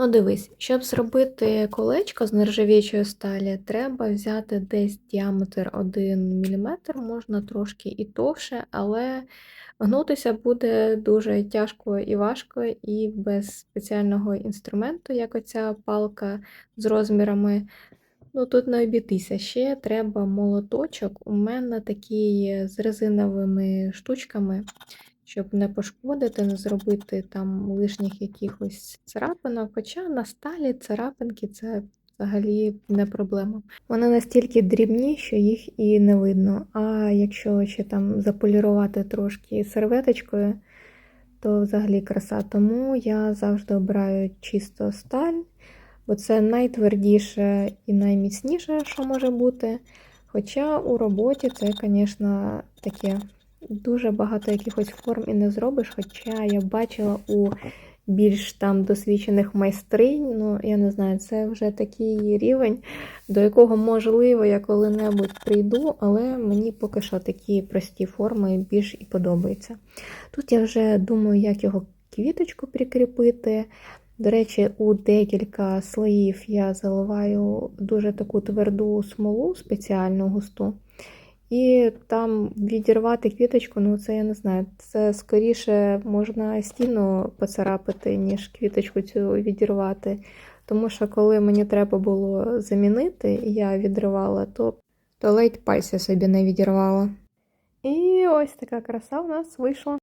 Ну, дивись, щоб зробити колечко з нержавіючої сталі, треба взяти десь діаметр 1 мм, можна трошки і товше, але гнутися буде дуже тяжко і важко, і без спеціального інструменту, як оця палка з розмірами. Ну, тут не обійтися. Ще треба молоточок. У мене такий з резиновими штучками, щоб не пошкодити, не зробити там лишніх якихось царапинок. Хоча на сталі царапинки це взагалі не проблема. Вони настільки дрібні, що їх і не видно. А якщо ще там заполірувати трошки серветочкою, то взагалі краса. Тому я завжди обираю чисто сталь, бо це найтвердіше і найміцніше, що може бути. Хоча у роботі це, звісно, таке дуже багато якихось форм і не зробиш. Хоча я бачила у більш там досвідчених майстринь, ну я не знаю, це вже такий рівень, до якого можливо я коли-небудь прийду, але мені поки що такі прості форми більш і подобаються. Тут я вже думаю, як його квіточку прикріпити. До речі, у декілька слоїв я заливаю дуже таку тверду смолу, спеціальну густу. І там відірвати квіточку, ну це я не знаю. Це скоріше можна стіну поцарапати, ніж квіточку цю відірвати. Тому що коли мені треба було замінити, я відривала, то, то ледь пальця собі не відірвала. І ось така краса у нас вийшла.